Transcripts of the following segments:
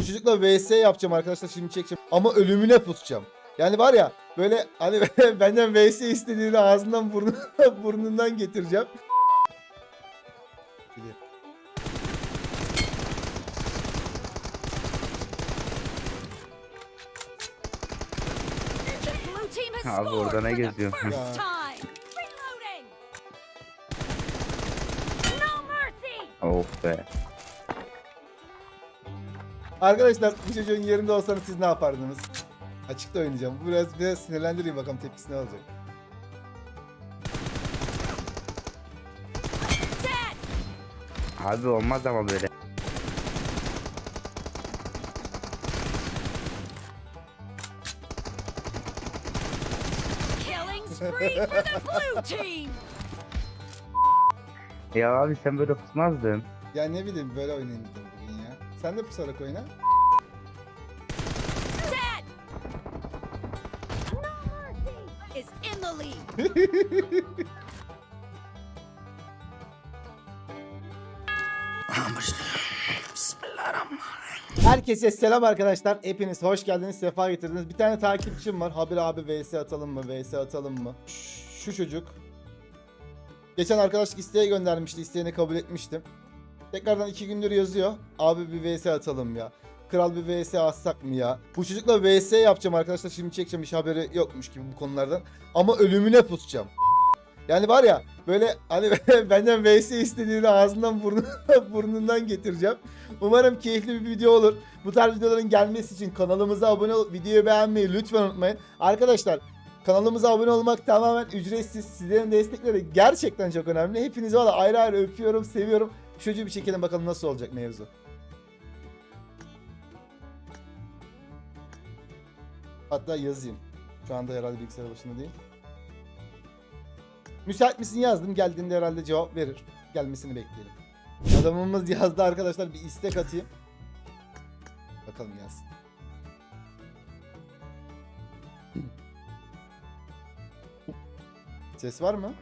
Bu çocukla VS yapacağım arkadaşlar şimdi çekeceğim. Ama ölümüne pusacağım. Yani var ya böyle hani benden VS istediğini ağzından burnundan, burnundan getireceğim. Abi orada ne geziyor? Of be. Arkadaşlar bu çocuğun yerinde olsanız siz ne yapardınız? Açıkta oynayacağım. Biraz biraz sinirlendireyim bakalım tepkisi ne olacak. Abi olmaz ama böyle. Killing spree for the blue team. Ya abi sen böyle pusmazdın. Ya ne bileyim böyle oynayayım dedim. Sen de pusarak oyna. Dead. No mercy is in the lead. Herkese selam arkadaşlar. Hepiniz hoş geldiniz, sefa getirdiniz. Bir tane takipçim var. Haber abi vs atalım mı, vs atalım mı? Şu çocuk. Geçen arkadaşlık isteğe göndermişti. İsteğini kabul etmiştim. Tekrardan iki gündür yazıyor. Abi bir vs atalım ya. Kral bir vs atsak mı ya? Bu çocukla vs yapacağım arkadaşlar. Şimdi çekeceğim. Hiç haberi yokmuş gibi bu konulardan. Ama ölümüne pusacağım. Yani var ya böyle hani benden vs istediğini ağzından burnundan, burnundan getireceğim. Umarım keyifli bir video olur. Bu tarz videoların gelmesi için kanalımıza abone olup videoyu beğenmeyi lütfen unutmayın. Arkadaşlar kanalımıza abone olmak tamamen ücretsiz. Sizlerin destekleri gerçekten çok önemli. Hepinizi valla ayrı ayrı öpüyorum, seviyorum. Şöyle bir çekelim bakalım nasıl olacak mevzu. Hatta yazayım. Şu anda herhalde bilgisayar başında değil. Müsait misin yazdım. Geldiğinde herhalde cevap verir. Gelmesini bekleyelim. Adamımız yazdı arkadaşlar. Bir istek atayım. Bakalım gelsin. Ses var mı?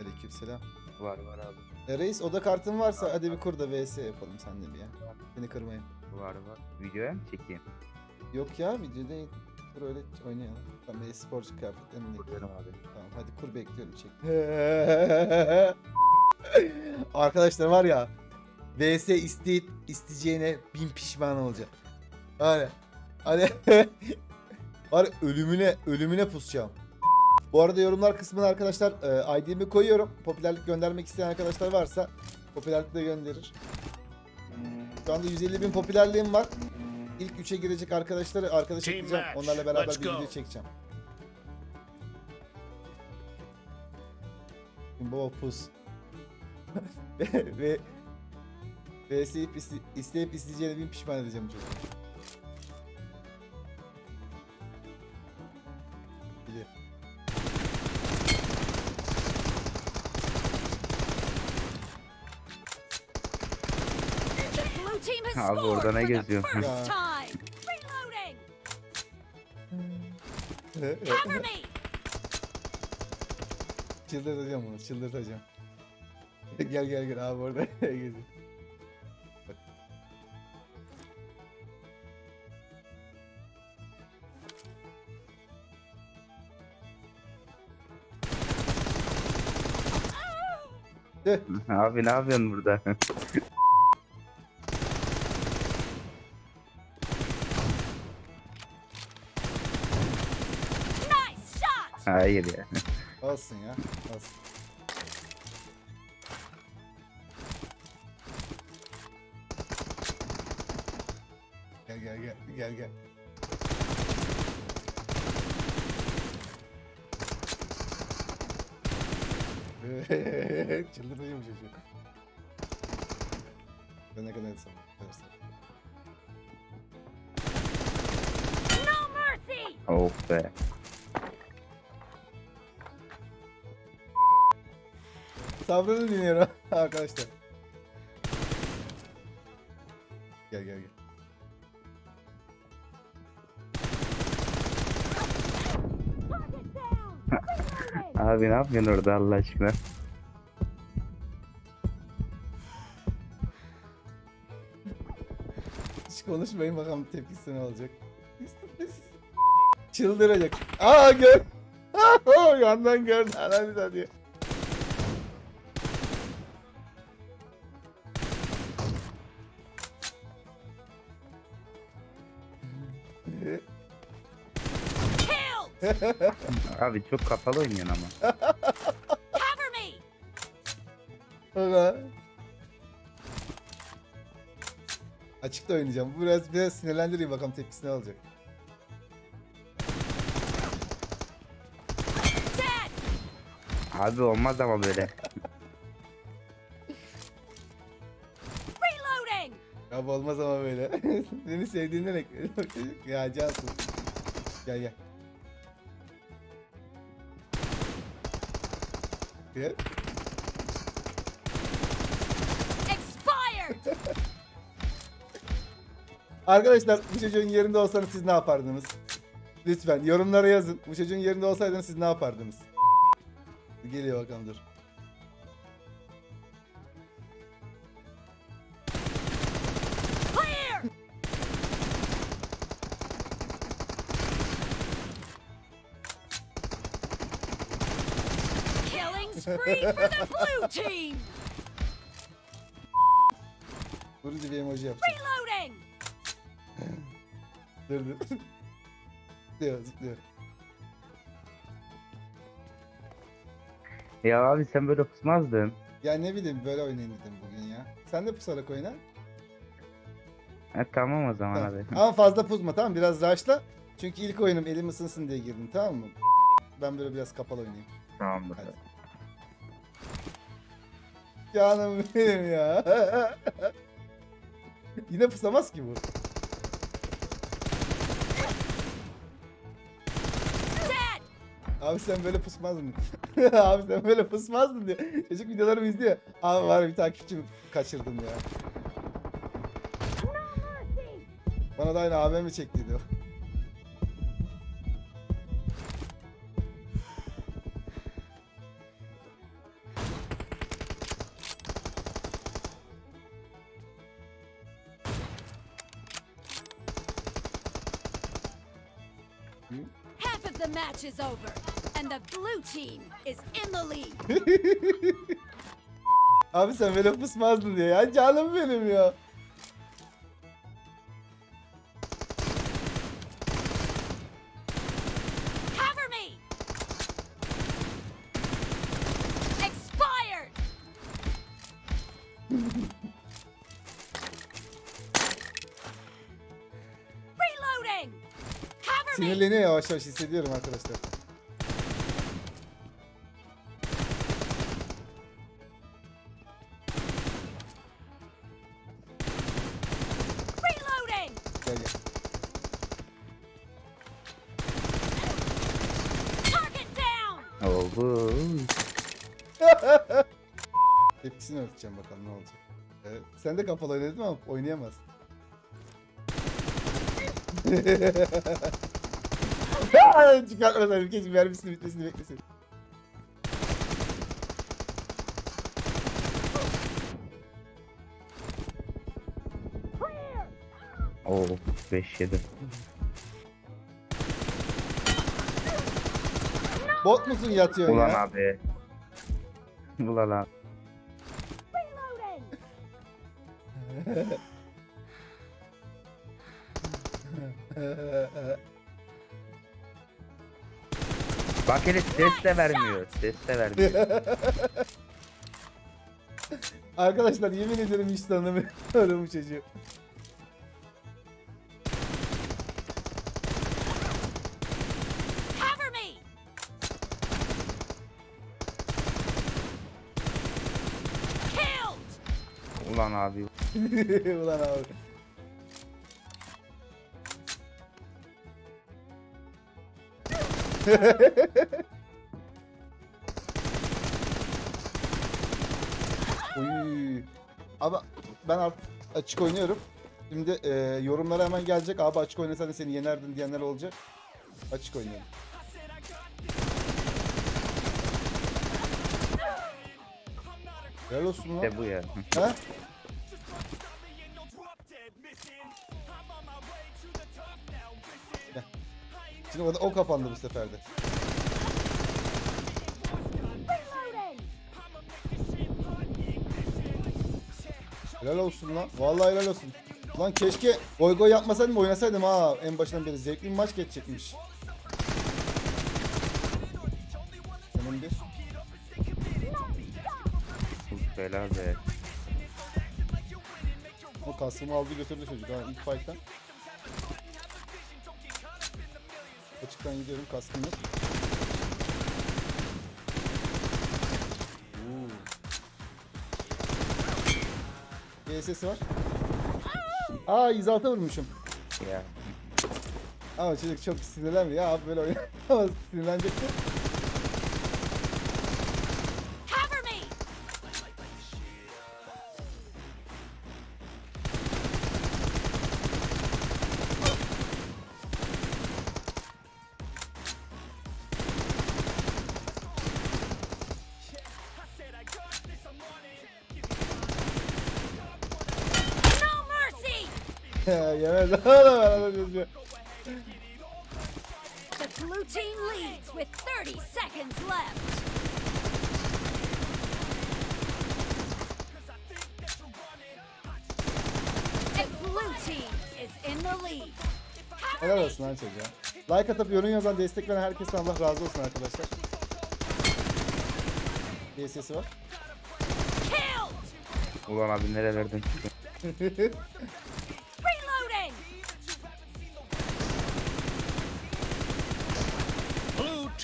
Aleykümselam. Var var abi. E reis oda kartın varsa hadi bir kur da vs yapalım senle bir ya. Beni kırmayın. Var var. Videoya mı çekeyim? Yok ya video değil. Dur öyle oynayalım. Tamam e-sporcu kıyafetlerini de abi. Tamam hadi kur bekliyorum çek. Arkadaşlar var ya VS isteyip isteyeceğine bin pişman olacak. Hani hani var ya, ölümüne ölümüne pusacağım. Bu arada yorumlar kısmına arkadaşlar e, ID'mi koyuyorum. Popülerlik göndermek isteyen arkadaşlar varsa popülerlik de gönderir. Şu anda 150 bin popülerliğim var. İlk 3'e girecek arkadaşları arkadaş ekleyeceğim. Onlarla beraber bir video çekeceğim. Baba pus. ve ve isteyip, iste, isteyip isteyeceğine bin pişman edeceğim çocuğu. Abi orada ne for the geziyor? first Ya. Reloading. Cover me. çıldırtacağım onu çıldırtacağım. gel gel gel abi orada geziyor. Tüh. abi ne yapıyorsun burada? Hayır ya. Olsun ya. Olsun. Gel gel gel gel gel. Çıldırıyor bu çocuk. Ben ne kadar mercy. Of be. Sabrını dinliyorum arkadaşlar. Gel gel gel. Abi ne yapıyorsun orada Allah aşkına? Şu konuşmayın bakalım tepkisi ne olacak. Çıldıracak. Aa gör. Yandan gördü. Ananı da diyor. Abi çok kapalı oynuyorsun ama. Cover me! Aga. Açıkta oynayacağım. Bu biraz biraz sinirlendireyim bakalım tepkisi ne olacak. Dead! Abi olmaz ama böyle. Reloading! Ya bu olmaz ama böyle. Beni sevdiğinden ek. ya Cansın. Gel gel. Expired! Arkadaşlar bu çocuğun yerinde olsanız siz ne yapardınız? Lütfen yorumlara yazın. Bu çocuğun yerinde olsaydınız siz ne yapardınız? Geliyor bakalım dur. For the blue team! Vurucu bir emoji yapacağım. Reloading! Dur dur. zıplıyor zıplıyor. Ya abi sen böyle pusmazdın. Ya ne bileyim böyle oynayayım dedim bugün ya. Sen de pusarak oyna. Ha, tamam o zaman Tamam. abi. Ama fazla pusma tamam mı? biraz raşla. Çünkü ilk oyunum elim ısınsın diye girdim tamam mı? Ben böyle biraz kapalı oynayayım. Tamamdır. Hadi. Canım benim ya. Yine pusamaz ki bu. Abi sen böyle pusmazdın. Abi sen böyle pusmazdın diyor. Çocuk videolarımı izliyor. Abi var bir takipçimi kaçırdım ya. Bana da aynı abim mi çektiydi o. the match is over, and the blue team is in the lead. Abi sen böyle pusmazdın diyor ya. Canım benim ya. Sinirleniyor yavaş yavaş hissediyorum arkadaşlar. Reloading! Gel gel. Bu. Tepkisini ölçeceğim bakalım ne olacak. Evet. Sen de kapalı oynadın ama oynayamaz. Çıkartmasaydım keşke mermisini bitmesini beklesin. Oo 5 7. Bot musun yatıyorsun Ulan ya? abi. Ulan abi. Bak hele ses de vermiyor. Ses de vermiyor. Arkadaşlar yemin ederim hiç tanımıyorum bu çocuğu. Ulan abi. Ulan abi. Uy. Abi ben artık açık oynuyorum. Şimdi e, yorumlara hemen gelecek. Abi açık oynasan seni yenerdim diyenler olacak. Açık oynuyorum. Helal olsun lan. İşte bu ya. Ha? Şimdi o, o kapandı bu sefer de. Helal olsun lan. Vallahi helal olsun. Lan keşke goy goy yapmasaydım oynasaydım ha en başından beri. Zevkli bir maç geçecekmiş. Senin bir. Bela be. O kaskımı aldı götürdü çocuk ha ilk fight'tan. Açıktan gidiyorum kaskım yok. Sesi var. Aa 106 vurmuşum. Ya. Ama çocuk çok sinirlenmiyor ya abi böyle oynuyor. Ama sinirlenecekti. Yemez oğlum arada çocuğu. The blue team leads with 30 seconds left. The blue team is in the lead. Helal olsun lan çocuğa. Like atıp yorum yazan, destek veren herkese Allah razı olsun arkadaşlar. Bir sesi var. Ulan abi nerelerden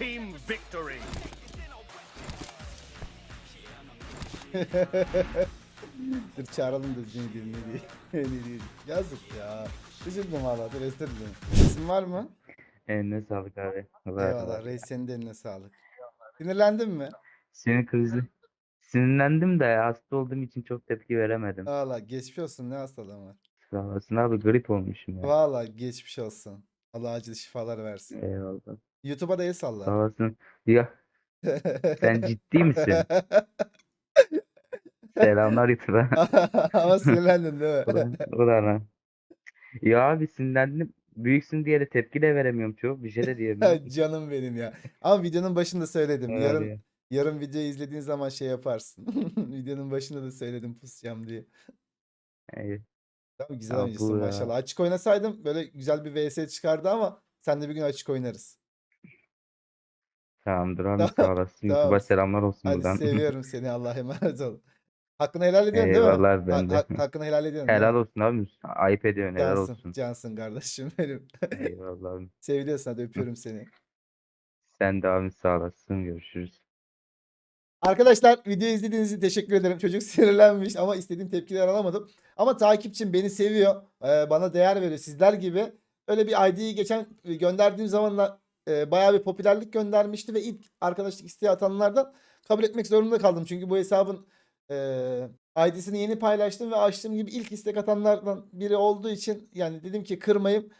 team victory. Dur çağıralım da ne diyeyim ne diyeyim. ne diyeyim. Yazık ya. Üzüldüm valla. Dur dilerim. İsim var mı? Eline sağlık abi. Var, Eyvallah. Reis senin de eline sağlık. Sinirlendin mi? Senin krizi. Sinirlendim de hasta olduğum için çok tepki veremedim. Valla geçmiş olsun. Ne hastalığın var? Sağ olasın abi grip olmuşum ya. Valla geçmiş olsun. Allah acil şifalar versin. Eyvallah. YouTube'a da el Sağ salla. olasın. Ya sen ciddi misin? Selamlar YouTube'a. Ama sinirlendin değil mi? Ulan Ya abi sinirlendim. Büyüksün diye de tepki de veremiyorum çok. Bir şey de diyemiyorum. Canım benim ya. Ama videonun başında söyledim. Öyle Yarın ya. yarın videoyu izlediğin zaman şey yaparsın. videonun başında da söyledim pusacağım diye. Ey, Tamam güzel Ya oyuncusun bu ya. maşallah. Açık oynasaydım böyle güzel bir VS çıkardı ama sen de bir gün açık oynarız. Tamamdır abi Tamam, sağ olasın. tamam. YouTube'a selamlar olsun Hadi buradan. seviyorum seni. Allah'a emanet ol. Hakkını helal ediyorsun değil mi? Eyvallah ben Ha- de. ha- hakkını helal ediyorsun değil mi? Helal olsun abi. Ayıp ediyorsun helal Cansın, olsun. cansın kardeşim benim. Eyvallah abi. Seviliyorsun hadi öpüyorum seni. Sen de abi sağ olasın. Görüşürüz. Arkadaşlar videoyu izlediğiniz için teşekkür ederim. Çocuk sinirlenmiş ama istediğim tepkiler alamadım. Ama takipçim beni seviyor. Ee, bana değer veriyor. Sizler gibi. Öyle bir ID'yi geçen gönderdiğim zamanla e, bayağı bir popülerlik göndermişti ve ilk arkadaşlık isteği atanlardan kabul etmek zorunda kaldım. Çünkü bu hesabın e, ID'sini yeni paylaştım ve açtığım gibi ilk istek atanlardan biri olduğu için yani dedim ki kırmayayım.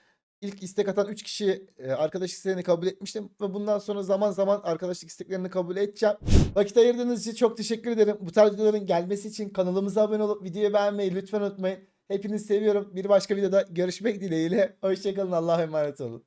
İlk istek atan 3 kişi e, arkadaşlık isteğini kabul etmiştim ve bundan sonra zaman zaman arkadaşlık isteklerini kabul edeceğim. Vakit ayırdığınız için çok teşekkür ederim. Bu tarz videoların gelmesi için kanalımıza abone olup videoyu beğenmeyi lütfen unutmayın. Hepinizi seviyorum. Bir başka videoda görüşmek dileğiyle. Hoşçakalın. Allah'a emanet olun.